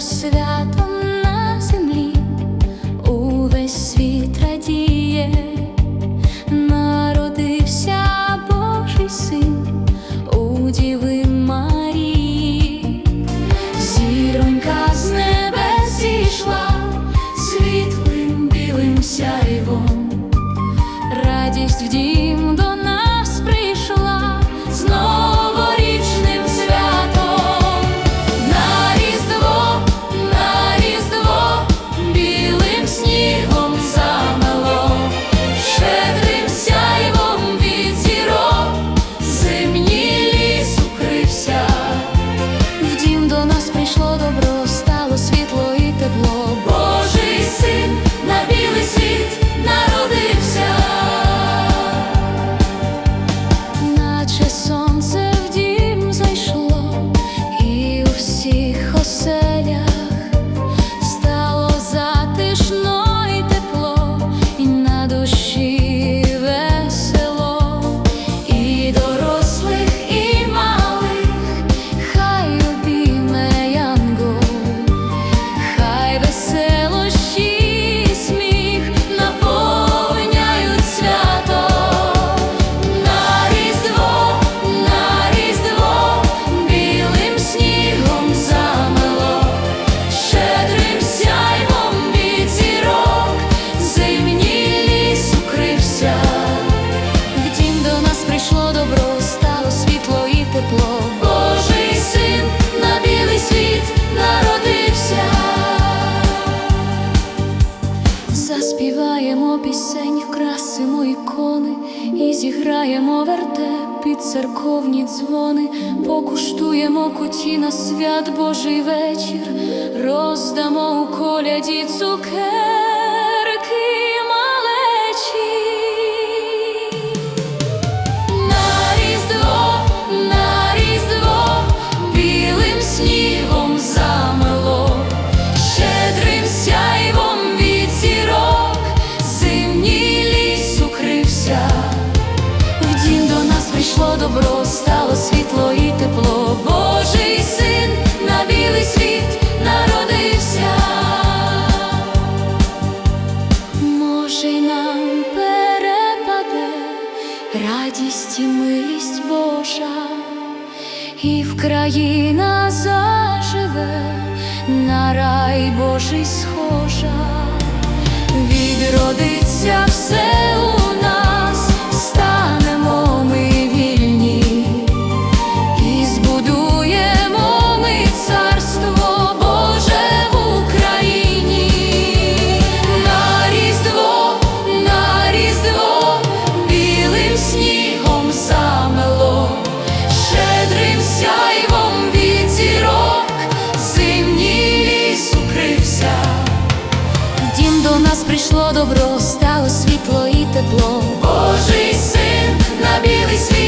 sit down. закони, і зіграємо верте під церковні дзвони, покуштуємо куті на свят Божий вечір, роздамо у коляді цукер. добро стало світло і тепло, Божий син на білий світ народився, може й нам перепаде радість і милість Божа, і в країна заживе, на рай Божий схожа, відродиться все. прийшло добро, стало світло і тепло. Божий син на білий світ.